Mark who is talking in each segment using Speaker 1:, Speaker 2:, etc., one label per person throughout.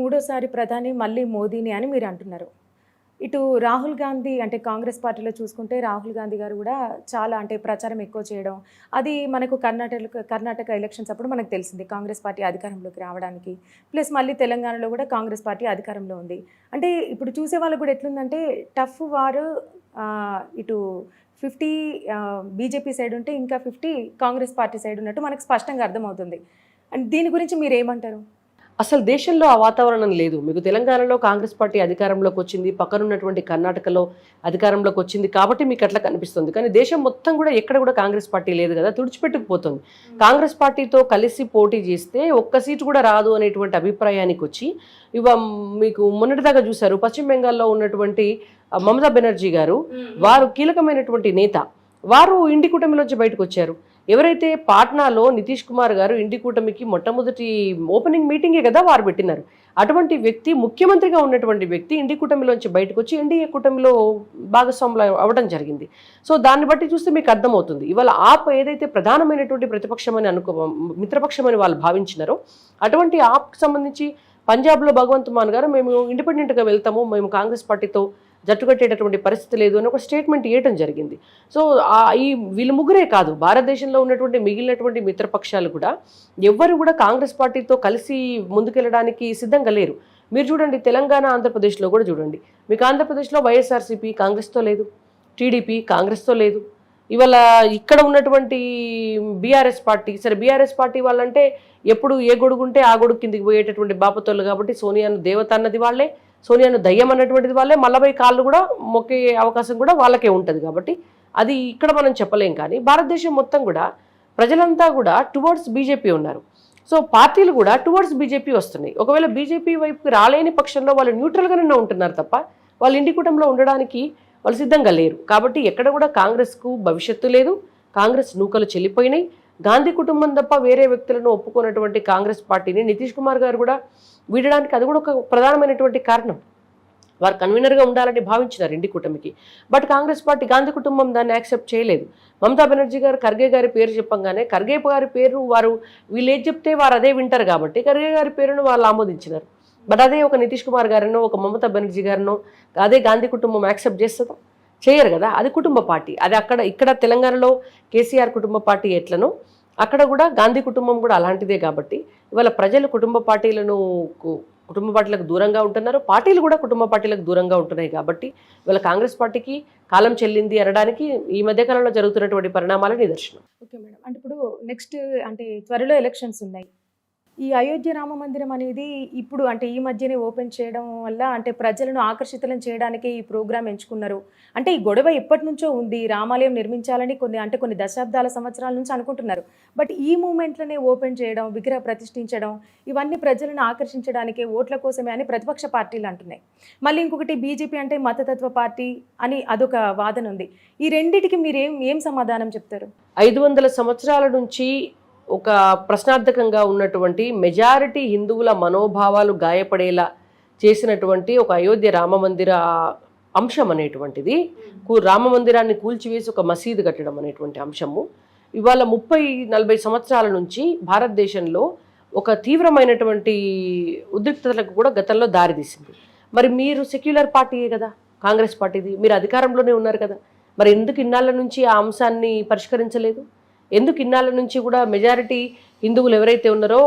Speaker 1: మూడోసారి ప్రధాని మళ్ళీ మోదీని అని మీరు అంటున్నారు. ఇటు రాహుల్ గాంధీ అంటే కాంగ్రెస్ పార్టీలో చూసుకుంటే రాహుల్ గాంధీ గారు కూడా చాలా అంటే ప్రచారం ఎక్కువ చేయడం అది మనకు కర్ణాటక కర్ణాటక ఎలక్షన్స్ అప్పుడు మనకు తెలిసింది. కాంగ్రెస్ పార్టీ అధికారంలోకి రావడానికి. ప్లస్ మళ్ళీ తెలంగాణలో కూడా కాంగ్రెస్ పార్టీ అధికారంలో ఉంది. అంటే ఇప్పుడు చూసే వాళ్ళకు కూడా ఎట్లుందంటే టఫ్ వారు ఇటు ఫిఫ్టీ బీజేపీ సైడ్ ఉంటే ఇంకా ఫిఫ్టీ కాంగ్రెస్ పార్టీ సైడ్ ఉన్నట్టు మనకు స్పష్టంగా అర్థమవుతుంది. అండ్ దీని గురించి మీరు ఏమంటారు?
Speaker 2: అసలు దేశంలో ఆ వాతావరణం లేదు. మీకు తెలంగాణలో కాంగ్రెస్ పార్టీ అధికారంలోకి వచ్చింది పక్కనున్నటువంటి కర్ణాటకలో అధికారంలోకి వచ్చింది కాబట్టి మీకు అట్లా కనిపిస్తుంది. కానీ దేశం మొత్తం కూడా ఎక్కడ కూడా కాంగ్రెస్ పార్టీ లేదు కదా తుడిచిపెట్టుకుపోతుంది. కాంగ్రెస్ పార్టీతో కలిసి పోటీ చేస్తే ఒక్క సీటు కూడా రాదు అనేటువంటి అభిప్రాయానికి వచ్చి ఇవ మీకు మొన్నటిదాకా చూశారు పశ్చిమ బెంగాల్లో ఉన్నటువంటి మమతా బెనర్జీ గారు వారు కీలకమైనటువంటి నేత. వారు ఇండి కూటమిలోంచి బయటకు వచ్చారు. ఎవరైతే పాట్నాలో నితీష్ కుమార్ గారు ఇండి కూటమికి మొట్టమొదటి ఓపెనింగ్ మీటింగే కదా వారు పెట్టినారు అటువంటి వ్యక్తి ముఖ్యమంత్రిగా ఉన్నటువంటి వ్యక్తి ఇండి కూటమిలోంచి బయటకు వచ్చి ఎన్డీఏ కూటమిలో భాగస్వాములు అవ్వడం జరిగింది. సో దాన్ని బట్టి చూస్తే మీకు అర్థమవుతుంది. ఇవాళ ఆప్ ఏదైతే ప్రధానమైనటువంటి ప్రతిపక్షమని అనుకో మిత్రపక్షమని వాళ్ళు భావించినారో అటువంటి ఆప్కి సంబంధించి పంజాబ్లో భగవంత్ మాన్ గారు మేము ఇండిపెండెంట్గా వెళ్తాము మేము కాంగ్రెస్ పార్టీతో జట్టు కట్టేటటువంటి పరిస్థితి లేదు అని ఒక స్టేట్మెంట్ ఇవ్వడం జరిగింది. సో ఈ వీళ్ళు ముగ్గురే కాదు భారతదేశంలో ఉన్నటువంటి మిగిలినటువంటి మిత్రపక్షాలు కూడా ఎవ్వరు కూడా కాంగ్రెస్ పార్టీతో కలిసి ముందుకెళ్ళడానికి సిద్ధంగా లేరు. మీరు చూడండి తెలంగాణ ఆంధ్రప్రదేశ్లో కూడా చూడండి. మీకు ఆంధ్రప్రదేశ్లో వైఎస్ఆర్సీపీ కాంగ్రెస్తో లేదు టీడీపీ కాంగ్రెస్తో లేదు. ఇవాళ ఇక్కడ ఉన్నటువంటి బీఆర్ఎస్ పార్టీ సరే బీఆర్ఎస్ పార్టీ వాళ్ళంటే ఎప్పుడు ఏ గొడుగుంటే ఆ గొడుగు కిందికి పోయేటటువంటి బాపతోళ్ళు కాబట్టి సోనియాను దేవత అన్నది వాళ్ళే. సోనియాను దయ్యం అన్నటువంటిది వాళ్ళే మల్లబై కాళ్ళు కూడా మొక్కే అవకాశం కూడా వాళ్ళకే ఉంటుంది కాబట్టి అది ఇక్కడ మనం చెప్పలేం కానీ భారతదేశం మొత్తం కూడా ప్రజలంతా కూడా టువర్డ్స్ బీజేపీ ఉన్నారు. సో పార్టీలు కూడా టువర్డ్స్ బీజేపీ వస్తున్నాయి. ఒకవేళ బీజేపీ వైపుకి రాలేని పక్షంలో వాళ్ళు న్యూట్రల్గానే ఉంటున్నారు తప్ప వాళ్ళు ఇంటి కూటంలో ఉండడానికి వాళ్ళు సిద్ధంగా లేరు. కాబట్టి ఎక్కడ కూడా కాంగ్రెస్కు భవిష్యత్తు లేదు. కాంగ్రెస్ నూకలు చెల్లిపోయినాయి. గాంధీ కుటుంబం తప్ప వేరే వ్యక్తులను ఒప్పుకున్నటువంటి కాంగ్రెస్ పార్టీని నితీష్ కుమార్ గారు కూడా వీడడానికి అది కూడా ఒక ప్రధానమైనటువంటి కారణం. వారు కన్వీనర్గా ఉండాలని భావించినారు ఇండి కూటమికి. బట్ కాంగ్రెస్ పార్టీ గాంధీ కుటుంబం దాన్ని యాక్సెప్ట్ చేయలేదు. మమతా బెనర్జీ గారు ఖర్గే గారి పేరు చెప్పంగానే ఖర్గే గారి పేరు వారు వీళ్ళు ఏది చెప్తే వారు అదే వింటారు కాబట్టి ఖర్గే గారి పేరును వాళ్ళు ఆమోదించినారు. బట్ అదే ఒక నితీష్ కుమార్ గారినో ఒక మమతా బెనర్జీ గారినో అదే గాంధీ కుటుంబం యాక్సెప్ట్ చేస్తుందా? చేయరు కదా? అది కుటుంబ పార్టీ. అది అక్కడ ఇక్కడ తెలంగాణలో కేసీఆర్ కుటుంబ పార్టీ ఎట్లనో అక్కడ కూడా గాంధీ కుటుంబం కూడా అలాంటిదే కాబట్టి ఇవాళ ప్రజలు కుటుంబ పార్టీలను కుటుంబ పార్టీలకు దూరంగా ఉంటున్నారు. పార్టీలు కూడా కుటుంబ పార్టీలకు దూరంగా ఉంటున్నాయి కాబట్టి ఇవాళ కాంగ్రెస్ పార్టీకి కాలం చెల్లింది అనడానికి ఈ మధ్యకాలంలో జరుగుతున్నటువంటి పరిణామాల నిదర్శనం.
Speaker 1: Okay madam. అంటే ఇప్పుడు నెక్స్ట్ అంటే త్వరలో ఎలక్షన్స్ ఉన్నాయి. ఈ అయోధ్య రామ మందిరం అనేది ఇప్పుడు అంటే ఈ మధ్యనే ఓపెన్ చేయడం వల్ల అంటే ప్రజలను ఆకర్షితులను చేయడానికి ఈ ప్రోగ్రామ్ ఎంచుకున్నారు. అంటే ఈ గొడవ ఎప్పటి నుంచో ఉంది. రామాలయం నిర్మించాలని కొన్ని అంటే కొన్ని దశాబ్దాల సంవత్సరాల నుంచి అనుకుంటున్నారు. బట్ ఈ మూమెంట్లనే ఓపెన్ చేయడం విగ్రహ ప్రతిష్ఠించడం ఇవన్నీ ప్రజలను ఆకర్షించడానికే ఓట్ల కోసమే అని ప్రతిపక్ష పార్టీలు అంటున్నాయి. మళ్ళీ ఇంకొకటి బీజేపీ అంటే మతతత్వ పార్టీ అని అదొక వాదన ఉంది. ఈ రెండిటికి మీరు ఏం ఏం సమాధానం చెప్తారు?
Speaker 2: ఐదు వందల సంవత్సరాల నుంచి ఒక ప్రశ్నార్థకంగా ఉన్నటువంటి మెజారిటీ హిందువుల మనోభావాలు గాయపడేలా చేసినటువంటి ఒక అయోధ్య రామ మందిర అంశం అనేటువంటిది. రామ మందిరాన్ని కూల్చివేసి ఒక మసీదు కట్టడం అనేటువంటి అంశము. ఇవాళ ముప్పై నలభై సంవత్సరాల నుంచి భారతదేశంలో ఒక తీవ్రమైనటువంటి ఉద్రిక్తతలకు కూడా గతంలో దారితీసింది మరి మీరు సెక్యులర్ పార్టీయే కదా కాంగ్రెస్ పార్టీది మీరు అధికారంలోనే ఉన్నారు కదా. మరి ఎందుకు ఇన్నాళ్ళ నుంచి ఆ అంశాన్ని పరిష్కరించలేదు? ఎందుకు ఇన్నాళ్ళ నుంచి కూడా మెజారిటీ హిందువులు ఎవరైతే ఉన్నారో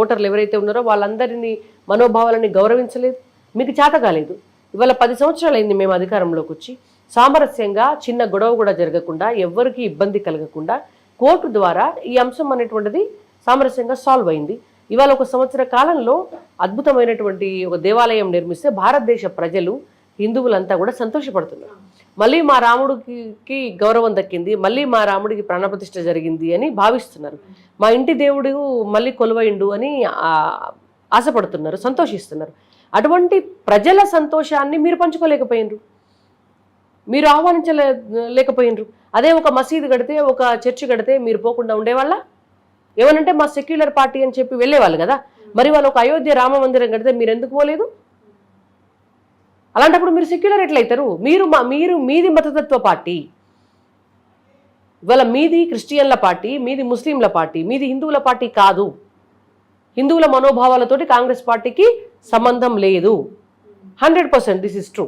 Speaker 2: ఓటర్లు ఎవరైతే ఉన్నారో వాళ్ళందరినీ మనోభావాలని గౌరవించలేదు. మీకు చేత కాలేదు. ఇవాళ పది సంవత్సరాలు అయింది మేము అధికారంలోకి వచ్చి. సామరస్యంగా చిన్న గొడవ కూడా జరగకుండా ఎవ్వరికీ ఇబ్బంది కలగకుండా కోర్టు ద్వారా ఈ అంశం అనేటువంటిది సామరస్యంగా సాల్వ్ అయింది. ఇవాళ ఒక సంవత్సర కాలంలో అద్భుతమైనటువంటి ఒక దేవాలయం నిర్మిస్తే భారతదేశ ప్రజలు హిందువులంతా కూడా సంతోషపడుతున్నారు. మళ్ళీ మా రాముడికి గౌరవం దక్కింది మళ్ళీ మా రాముడికి ప్రాణప్రతిష్ఠ జరిగింది అని భావిస్తున్నారు. మా ఇంటి దేవుడు మళ్ళీ కొలువైండు అని ఆశపడుతున్నారు సంతోషిస్తున్నారు. అటువంటి ప్రజల సంతోషాన్ని మీరు పంచుకోలేకపోయినరు. మీరు ఆహ్వానించలే లేకపోయినరు అదే ఒక మసీదు కడితే ఒక చర్చి కడితే మీరు పోకుండా ఉండేవాళ్ళ? ఏమనంటే మా సెక్యులర్ పార్టీ అని చెప్పి వెళ్ళేవాళ్ళు కదా. మరి వాళ్ళు ఒక అయోధ్య రామ మందిరం కడితే మీరు ఎందుకు పోలేదు? అలాంటప్పుడు మీరు సెక్యులర్ ఎట్లయితారు? మీరు మా మీరు మీది మతతత్వ పార్టీ. ఇవాళ మీది క్రిస్టియన్ల పార్టీ మీది ముస్లింల పార్టీ మీది హిందువుల పార్టీ కాదు. హిందువుల మనోభావాలతోటి కాంగ్రెస్ పార్టీకి సంబంధం లేదు. Hundred percent this is true.